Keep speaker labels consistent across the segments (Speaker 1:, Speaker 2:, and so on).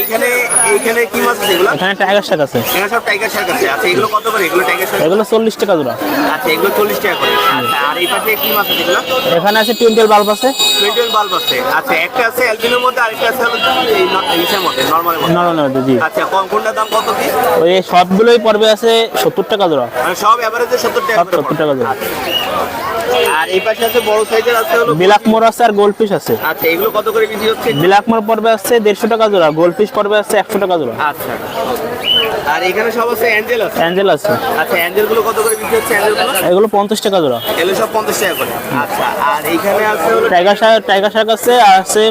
Speaker 1: এখানে এখানে কি মাছ আছে এগুলো?
Speaker 2: এখানে টাইগার শাক আছে।
Speaker 1: এখানে সব টাইগার শাক আছে। আচ্ছা এগুলো কত করে? এগুলো টাইগার শাক
Speaker 2: এগুলো চল্লিশ টাকা জোড়া।
Speaker 1: আচ্ছা এগুলো চল্লিশ টাকা করে। আচ্ছা আর এই পাশে কি মাছ আছে এগুলো?
Speaker 2: এখানে আছে টুয়েন্টিয়াল বাল্ব আছে।
Speaker 1: টুয়েন্টি বাল্ব আছে। আচ্ছা একটা আছে অ্যালবিনোর মধ্যে আরেকটা আছে হলো এই ইসের মধ্যে মধ্যে।
Speaker 2: জি।
Speaker 1: আচ্ছা কোন কোনটার দাম কত কি?
Speaker 2: ওই সবগুলোই পড়বে আছে সত্তর টাকা জোড়া।
Speaker 1: মানে সব এভারেজে সত্তর টাকা
Speaker 2: সব
Speaker 1: করে
Speaker 2: 70 টাকা জোড়া।
Speaker 1: আর এই পাশে আছে বড় সাইজের আছে হলো
Speaker 2: বিলাক আছে আর গোল্ড আছে।
Speaker 1: আচ্ছা এগুলো কত করে বিক্রি হচ্ছে?
Speaker 2: বিলাক মোর আছে দেড়শো টাকা জোড়া গোল্ড ফিশ আছে একশো টাকা জোড়া।
Speaker 1: আচ্ছা। আর এখানে সব আছে অ্যাঞ্জেল আছে?
Speaker 2: অ্যাঞ্জেল আছে।
Speaker 1: আচ্ছা অ্যাঞ্জেলগুলো কত করে বিক্রি হচ্ছে? অ্যাঞ্জেলগুলো
Speaker 2: এগুলো পঞ্চাশ টাকা জোড়া।
Speaker 1: এগুলো সব পঞ্চাশ টাকা করে। আচ্ছা আর এইখানে আছে হলো
Speaker 2: টাইগার শাক টাইগার শাক আছে আর আছে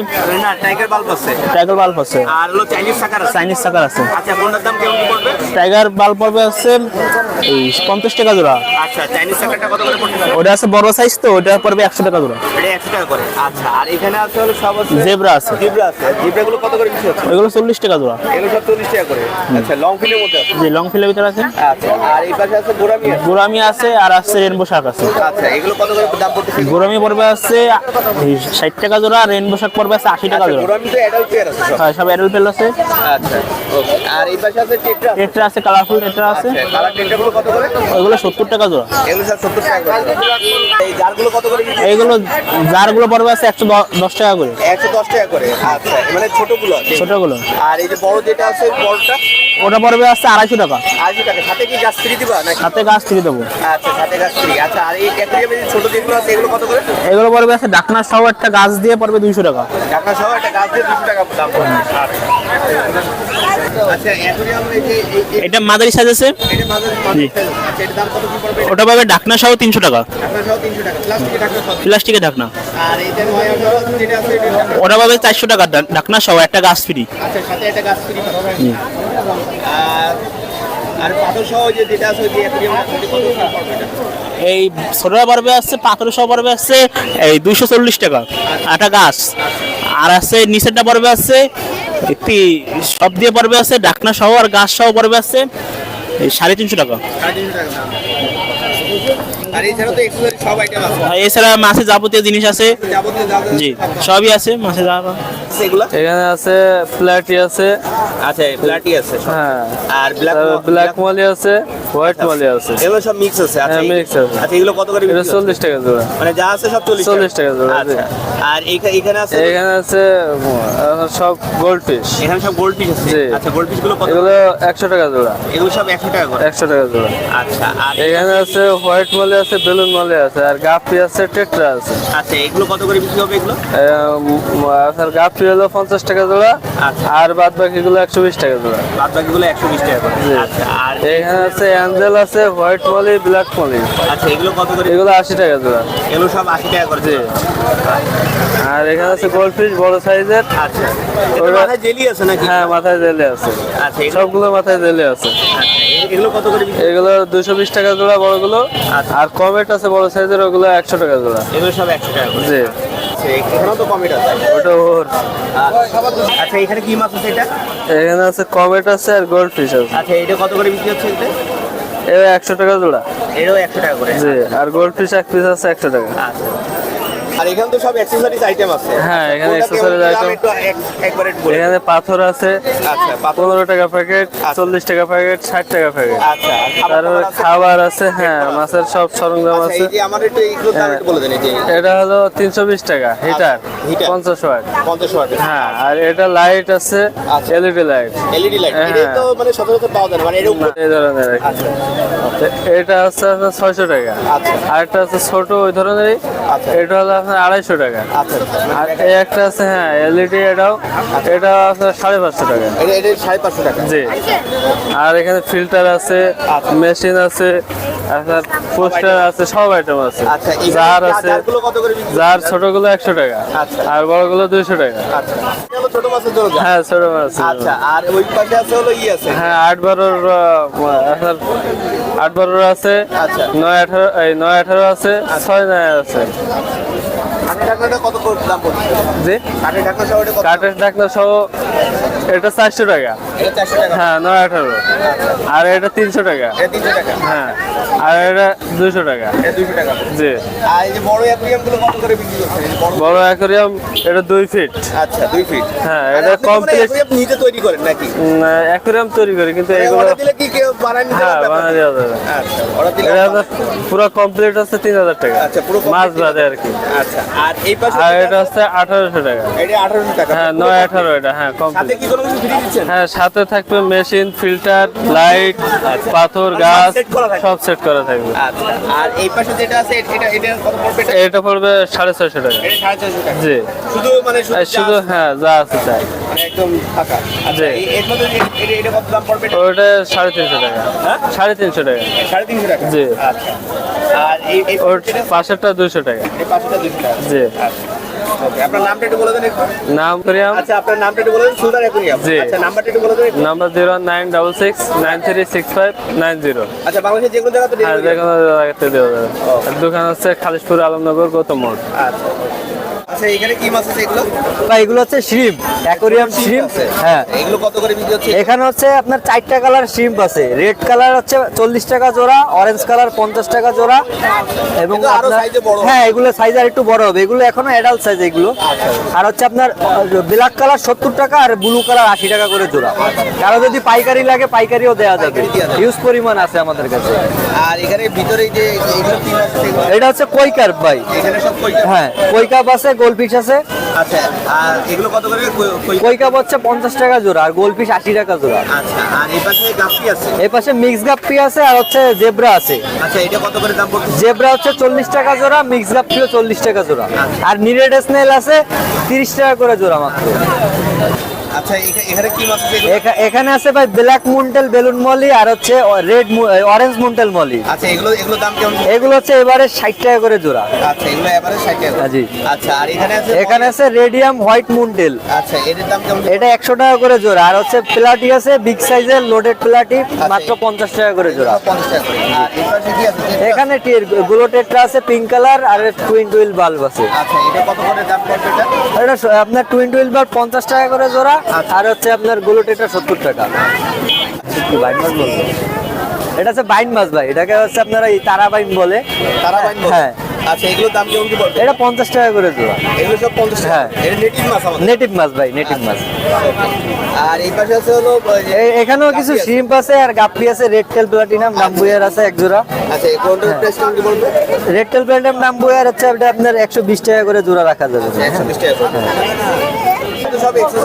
Speaker 1: না টাইগার বাল্ব আছে।
Speaker 2: টাইগার বাল্ব আছে।
Speaker 1: আর হলো চাইনিজ সাকার আছে?
Speaker 2: চাইনিজ শাকার আছে।
Speaker 1: আচ্ছা কোনটার দাম কেমন পড়বে?
Speaker 2: টাইগার বাল্ব পড়বে আছে এই পঞ্চাশ টাকা জোড়া।
Speaker 1: আচ্ছা চাইনিজ সাকারটা কত করে পড়ছে?
Speaker 2: ওটা আছে বড় সাইজ তো ওটা পড়বে একশো টাকা জোড়া
Speaker 1: এটা একশো টাকা করে। আচ্ছা আর এখানে আছে হলো সব আছে?
Speaker 2: জেব্রা আছে।
Speaker 1: জিব্রা আছে। কত করে বিক্রি হচ্ছে?
Speaker 2: ওইগুলো চল্লিশ টাকা জোড়া।
Speaker 1: এগুলো সব চল্লিশ টাকা করে। আচ্ছা লং ফিলের মধ্যে আছে?
Speaker 2: যে লং ফিলের ভিতরে আছে।
Speaker 1: আচ্ছা আর এই পাশে আছে গোরামি আছে?
Speaker 2: গোরামি আছে আর আছে রেনবো শাক আছে।
Speaker 1: আচ্ছা এগুলো কত করে দাম পড়তেছে?
Speaker 2: গোরামি পড়বে আছে ষাট টাকা জোড়া রেনবো শাক পড়বে আছে আশি টাকা
Speaker 1: আচ্ছা
Speaker 2: জোড়া।
Speaker 1: গোরামি তো অ্যাডাল্ট পেয়ার আছে
Speaker 2: হ্যাঁ, সব অ্যাডাল পেল আছে।
Speaker 1: আচ্ছা আর এই পাশে আছে টেট্রা
Speaker 2: টেট্রা আছে কালারফুল টেট্রা আছে।
Speaker 1: আচ্ছা কালার টেট্রা গুলো কত করে?
Speaker 2: ওইগুলো সত্তর টাকা জোড়া।
Speaker 1: এগুলো সব সত্তর টাকা এই জারগুলো কত করে বিক্রি
Speaker 2: এইগুলো জারগুলো পড়বে আছে একশো দশ টাকা করে।
Speaker 1: একশো দশ টাকা করে আচ্ছা মানে ছোটগুলো
Speaker 2: ছোটগুলো।
Speaker 1: আর এই যে বড় যেটা আছে বড়টা?
Speaker 2: ওটা পড়বে আছে আড়াইশো টাকা।
Speaker 1: সাথে কি গাছ ফ্রি দিবা নাকি?
Speaker 2: সাথে গাছ ফ্রি দেবো।
Speaker 1: আচ্ছা সাথে গাছ ফ্রি আচ্ছা আর এই অ্যাকুরিয়ামে যে ছোট যেগুলো আছে এগুলো কত করে?
Speaker 2: এগুলো পড়বে আছে ডাকনা সহ একটা গাছ দিয়ে পড়বে দুইশো টাকা।
Speaker 1: ঢাকা সহ একটা গাছ দিয়ে দুশো টাকা দাম পড়বে। আচ্ছা অ্যাকুরিয়াম
Speaker 2: এটা মাদারি সাইজ আছে?
Speaker 1: এটা মাঝারি আচ্ছা এটার দাম কত কি পড়বে?
Speaker 2: ওটা পাবে ডাকনা সহ তিনশো টাকা।
Speaker 1: ঢাকা সহ তিনশো টাকা। প্লাস্টিকের ঢাকা
Speaker 2: প্লাস্টিকের ঢাকনা
Speaker 1: আর এই নয় যেটা আছে
Speaker 2: ওটা পাবে চারশো টাকা ডা- ঢাকনা সহ একটা গাছ ফ্রি
Speaker 1: আচ্ছা সাথে একটা গাছ ফ্রি আর আর পাথর সহ যে যেটা আছে যে অ্যাকুরিয়াম আছে ওটা কত কি পড়বে এটা।
Speaker 2: এই ছোটরা পড়বে আসছে পাথর সহ পড়বে আছে এই দুইশো চল্লিশ টাকা একটা গাছ। আর আছে নিচেরটা পড়বে আছে একটি সব দিয়ে পড়বে আছে ডাকনা সহ আর গাছ সহ পড়বে আছে এই সাড়ে তিনশো টাকা।
Speaker 1: এছাড়া
Speaker 2: মাছের যাবতীয় জিনিস আছে। জি সবই আছে মাছের যা।
Speaker 1: এগুলো?
Speaker 3: এখানে আছে প্লাটি আছে।
Speaker 1: আচ্ছা প্লাটি আছে
Speaker 3: হ্যাঁ।
Speaker 1: আর ব্ল্যাক
Speaker 3: ব্ল্যাক মালি আছে হোয়াইট মলি আছে।
Speaker 1: এগুলো সব মিক্স আছে। আচ্ছা
Speaker 3: হ্যাঁ, আছে।
Speaker 1: আচ্ছা এগুলো কত করে বিক্রি
Speaker 3: টাকা জোড়া।
Speaker 1: মানে যা আছে সব চল্লিশ
Speaker 3: 40 টাকা জোড়া, জি।
Speaker 1: আচ্ছা আর এখানে আছে?
Speaker 3: এখানে আছে সব গোল্ড ফিশ
Speaker 1: এখানে সব গোল্ড পিস আছে আচ্ছা গোল্ডগুলো কত?
Speaker 3: এগুলো একশো টাকা জোড়া।
Speaker 1: এগুলো সব একশো টাকা করে?
Speaker 3: একশো টাকা জোড়া।
Speaker 1: আচ্ছা আর
Speaker 3: এখানে আছে হোয়াইট মলি আছে বেলুন মলি আছে আর গাপি আছে টেট্রা আছে।
Speaker 1: আচ্ছা এগুলো কত করে বিক্রি হবে এগুলো?
Speaker 3: আহ, আপনার গাপি হলো পঞ্চাশ টাকা জোড়া
Speaker 1: আচ্ছা।
Speaker 3: আর বাদ বাকিগুলো একশো বিশ টাকা জোড়া।
Speaker 1: বাদ বাকিগুলো একশো বিশ টাকা করে। আচ্ছা আর
Speaker 3: এখানে আছে অ্যাঞ্জেল আছে হোয়াইট মলি ব্ল্যাক মলি।
Speaker 1: আচ্ছা এগুলো কত করে?
Speaker 3: এগুলো আশি টাকা জোড়া।
Speaker 1: এগুলো সব আশি টাকা করে।
Speaker 3: আর এখানে আছে গোল্ড ফিশ বড় সাইজের।
Speaker 1: আচ্ছা। মাথায় জেলি আছে নাকি?
Speaker 3: হ্যাঁ মাথায় জেলে আছে।
Speaker 1: আচ্ছা
Speaker 3: সবগুলো মাথায় জেলে আছে।
Speaker 1: আচ্ছা, এগুলো কত করে
Speaker 3: এগুলো দুশো বিশ টাকা জোড়া বড়গুলো
Speaker 1: আচ্ছা।
Speaker 3: আর কমেট আছে বড় সাইজের ওগুলো একশো টাকা জোড়া।
Speaker 1: এগুলো সব একশো টাকা করে।
Speaker 3: জি।
Speaker 1: আচ্ছা এখানেও তো কমিট আছে।
Speaker 3: ওটা ওর।
Speaker 1: আচ্ছা এখানে কি মাছ আছে এটা?
Speaker 3: এখানে আছে কমেট আছে আর গোল্ড ফিশ আছে।
Speaker 1: আচ্ছা এটা কত করে বিক্রি হচ্ছে এটা
Speaker 3: এটা একশো টাকা জোড়া।
Speaker 1: এটাও একশো টাকা করে।
Speaker 3: জি আর গোল্ড ফিশ এক পিস আছে একশো টাকা।
Speaker 1: আচ্ছা। আর এখানে তো সব অ্যাক্সেসরিজ আইটেম আছে।
Speaker 3: হ্যাঁ, এখানে
Speaker 1: একবার একটু বলে
Speaker 3: এখানে পাথর আছে
Speaker 1: আচ্ছা পাথর।
Speaker 3: পনেরো টাকা প্যাকেট চল্লিশ টাকা প্যাকেট ষাট টাকা প্যাকেট
Speaker 1: আচ্ছা আর খাবার
Speaker 3: তারপরে
Speaker 1: আছে?
Speaker 3: খাবার আছে হ্যাঁ মাছের সব সরঞ্জাম
Speaker 1: আচ্ছা
Speaker 3: আছে।
Speaker 1: এই যে আমার একটু দাম
Speaker 3: হ্যাঁ।
Speaker 1: একটু বলে দেন এই যে।
Speaker 3: এটা হলো তিনশো বিশ টাকা হিটার
Speaker 1: heater।
Speaker 3: পঞ্চাশ ওয়াট।
Speaker 1: পঞ্চাশ ওয়াটের
Speaker 3: হ্যাঁ আর এটা লাইট আছে
Speaker 1: আচ্ছা।
Speaker 3: LED light
Speaker 1: LED light. এটা তো মানে সচরাচর পাওয়া যায় মানে এর উপরে।
Speaker 3: এই ধরনের
Speaker 1: আচ্ছা।
Speaker 3: এটা আপনার ছয়শো টাকা।
Speaker 1: আচ্ছা।
Speaker 3: আর একটা আছে ছোট ওই ধরনেরই।
Speaker 1: আচ্ছা।
Speaker 3: এটা হলো আপনার আড়াইশো টাকা।
Speaker 1: আচ্ছা আচ্ছা
Speaker 3: আর এই একটা আছে হ্যাঁ এলইডি এটাও। এটা আপনার সাড়ে পাঁচশো টাকা।
Speaker 1: এটা এটা সাড়ে পাঁচশো টাকা।
Speaker 3: জি। আর এখানে ফিল্টার আছে
Speaker 1: আচ্ছা।
Speaker 3: মেশিন আছে আপনার পোস্টার আছে সব আইটেম আছে।
Speaker 1: আচ্ছা
Speaker 3: জার আছে জার ছোটগুলো একশো টাকা
Speaker 1: আচ্ছা।
Speaker 3: আর বড়গুলো দুইশো টাকা।
Speaker 1: আচ্ছা।
Speaker 3: হ্যাঁ ছোট মাছ
Speaker 1: আচ্ছা আর ওই পাশে আছে হলো ই আছে।
Speaker 3: হ্যাঁ আট বারোর আপনার আট বারোর আছে
Speaker 1: আচ্ছা।
Speaker 3: নয় আঠারো এই নয় আঠারো আছে ছয় নয় আছে।
Speaker 1: কত দাম পড়ছে?
Speaker 3: জি?
Speaker 1: কাঠের ঢাকনা সহ এটা
Speaker 3: এটা চারশো টাকা।
Speaker 1: এটা
Speaker 3: হ্যাঁ নয় আঠারো। আর এটা তিনশো টাকা।
Speaker 1: এটা
Speaker 3: হ্যাঁ আর এটা দুশো টাকা। জি।
Speaker 1: যে বড় অ্যাকুরিয়াম করে
Speaker 3: এটা দুই ফিট।
Speaker 1: আচ্ছা দুই ফিট।
Speaker 3: হ্যাঁ, এটা
Speaker 1: মানে
Speaker 3: complete-
Speaker 1: aquarium নিজে তৈরি করেন নাকি?
Speaker 3: অ্যাকোরিয়াম তৈরি করি কিন্তু এগুলো
Speaker 1: অর্ডার দিলে কি কেউ বানায়
Speaker 3: হ্যাঁ
Speaker 1: পারবে?
Speaker 3: দেওয়া যাবে।
Speaker 1: আচ্ছা
Speaker 3: এটা পুরো কমপ্লিট হচ্ছে তিন হাজার টাকা।
Speaker 1: আচ্ছা, পুরো
Speaker 3: মাছ বাদে আর কি।
Speaker 1: আচ্ছা আর এই পাশে
Speaker 3: আর এটা হচ্ছে আঠারোশো টাকা।
Speaker 1: এটা 1800 টাকা।
Speaker 3: হ্যাঁ নয়। আঠারো এটা হ্যাঁ কমপ্লিট হ্যাঁ সাথে থাকবে মেশিন ফিল্টার লাইট পাথর গাছ
Speaker 1: করা থাকবে।
Speaker 3: সব সেট করা থাকবে।
Speaker 1: আচ্ছা আর এই পাশে যেটা আছে এটা এটা কত পড়বে এটা?
Speaker 3: পড়বে সাড়ে ছয়শো টাকা।
Speaker 1: এটা
Speaker 3: জি।
Speaker 1: শুধু মানে শুধু
Speaker 3: হ্যাঁ যা আছে তাই।
Speaker 1: মানে একদম ফাঁকা। আচ্ছা। এর মধ্যে এটা এটা কত দাম পড়বে
Speaker 3: ওটা সাড়ে তিনশো টাকা।
Speaker 1: হ্যাঁ?
Speaker 3: সাড়ে তিনশো টাকা।
Speaker 1: সাড়ে তিনশো টাকা।
Speaker 3: জি।
Speaker 1: আচ্ছা। আর এই
Speaker 3: পাশেরটা দুশো টাকা।
Speaker 1: এই পাশেটা দুশো টাকা।
Speaker 3: জি।
Speaker 1: আচ্ছা। আপনার নামটা একটু বলে দেন একটু।
Speaker 3: নাম করিয়াম
Speaker 1: আচ্ছা আপনার নামটা একটু বলে দেন সুলতান অ্যাকুরিয়াম আচ্ছা নাম্বারটা একটু বলে দেন
Speaker 3: number zero nine double six nine three six five nine zero.
Speaker 1: আচ্ছা বাংলাদেশের যে কোনো জায়গাতে
Speaker 3: আর যে কোনো জায়গাতে দেওয়া যাবে। দোকান হচ্ছে খালিশপুর আলমনগর গৌতম মোড়।
Speaker 1: আচ্ছা। আচ্ছা এখানে কি মাছ আছে এগুলো?
Speaker 4: বা এগুলো হচ্ছে শ্রিম অ্যাকোরিয়াম শ্রিম হ্যাঁ।
Speaker 1: এগুলো কত করে বিক্রি হচ্ছে?
Speaker 4: এখানে হচ্ছে আপনার চারটা কালার শ্রিম্প আছে। রেড কালার হচ্ছে চল্লিশ টাকা জোড়া অরেঞ্জ কালার পঞ্চাশ টাকা জোড়া এবং আপনার-
Speaker 1: size এ বড় হবে।
Speaker 4: হ্যাঁ এগুলো সাইজ আর একটু বড় হবে। এগুলো এখনও অ্যাডাল্ট সাইজ এগুলো। আর হচ্ছে আপনার ব্ল্যাক কালার সত্তর টাকা আর ব্লু কালার আশি টাকা করে জোড়া। কারও যদি পাইকারি লাগে পাইকারিও দেওয়া যাবে। হিউজ পরিমাণ আছে আমাদের কাছে।
Speaker 1: আর এখানে ভিতরে যে আছে?
Speaker 4: এটা হচ্ছে কৈকার ভাই।
Speaker 1: এখানে কই
Speaker 4: হ্যাঁ কৈকাপ গোলপিস আছে।
Speaker 1: আচ্ছা আর এগুলো কত করে কই- কই
Speaker 4: হচ্ছে পঞ্চাশ টাকা জোড়া আর গোলপিস আশি টাকা জোড়া।
Speaker 1: আচ্ছা আর এই পাশে আছে?
Speaker 4: এই পাশে মিক্স গাপ্পি আছে আর হচ্ছে জেব্রা আছে।
Speaker 1: আচ্ছা এটা কত করে দাম পড়ছে?
Speaker 4: জেব্রা হচ্ছে চল্লিশ টাকা জোড়া মিক্স গাপ্পিও চল্লিশ টাকা জোড়া। আর নিরেড স্নেল আছে তিরিশ টাকা করে জোড়া মাত্র।
Speaker 1: আচ্ছা এখানে কি মাছ আছে?
Speaker 4: এখানে আছে ভাই ব্ল্যাক মুন্টেল বেলুন মলি আর হচ্ছে রেড অরেঞ্জ মুন্টেল মলি।
Speaker 1: আচ্ছা এগুলো এগুলো দাম কেমন?
Speaker 4: এগুলো হচ্ছে এবারে ষাট টাকা করে জোড়া।
Speaker 1: আচ্ছা এগুলো এবারে ষাট টাকা
Speaker 4: জি।
Speaker 1: আর এখানে আছে
Speaker 4: এখানে আছে রেডিয়াম হোয়াইট মুন্টেল
Speaker 1: আচ্ছা এটার দাম কেমন?
Speaker 4: এটা একশো টাকা করে জোড়া। আর হচ্ছে প্লাটি আছে বিগ সাইজের লোডেড প্লাটি মাত্র পঞ্চাশ টাকা করে জোড়া।
Speaker 1: পঞ্চাশ টাকা করে। আর এই পাশে কি আছে?
Speaker 4: এখানে টিরগুলো আছে পিঙ্ক কালার আর টুইন টুইল বাল্ব আছে।
Speaker 1: আচ্ছা এটা কত করে দাম পড়বে এটা?
Speaker 4: এটা আপনার টুইন টুইল বাল্ব পঞ্চাশ টাকা করে জোড়া। আর হচ্ছে আপনারগুলো টেট্রা সত্তর টাকা। বাইন মাছ বলব? এটা হচ্ছে বাইন মাছ ভাই এটাকে হচ্ছে আপনারা এই তারা বাইন বলে।
Speaker 1: তারা বাইন
Speaker 4: হ্যাঁ।
Speaker 1: আচ্ছা এগুলোর দাম কেমন কি পড়বে?
Speaker 4: এটা পঞ্চাশ টাকা করে জোড়া।
Speaker 1: এগুলো সব পঞ্চাশ টাকা?
Speaker 4: হ্যাঁ।
Speaker 1: এটা নেটিভ মাছ আমাদের?
Speaker 4: নেটিভ মাছ ভাই নেটিভ মাছ।
Speaker 1: আর এই পাশে আছে হলো
Speaker 4: এখানেও কিছু শিম্প আছে আর গাপ্পি আছে রেড টেল প্লাটিনাম নাম্বুয়ার আছে এক জোড়া।
Speaker 1: আচ্ছা এই কোনটার প্রাইস কেমন কি বলবে
Speaker 4: রেড টেল প্লাটিনাম নাম্বুয়ার হচ্ছে এটা আপনার একশো বিশ টাকা করে জোড়া রাখা যাবে।
Speaker 1: টাকা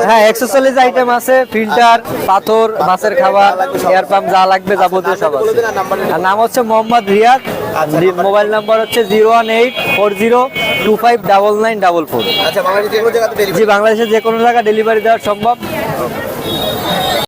Speaker 4: হ্যাঁ এক্সেসরিজ আইটেম আছে ফিল্টার পাথর মাছের খাবার এয়ার পাম্প যা লাগবে যাবতীয় সব আছে।
Speaker 1: আর
Speaker 4: নাম হচ্ছে মোহাম্মদ রিয়াদ।
Speaker 1: আচ্ছা,
Speaker 4: মোবাইল নাম্বার হচ্ছে zero one eight four zero two five double nine double four.
Speaker 1: আচ্ছা বাংলাদেশের
Speaker 4: জি
Speaker 1: ডেলিভারি
Speaker 4: বাংলাদেশে যে কোনো জায়গায় ডেলিভারি দেওয়া সম্ভব।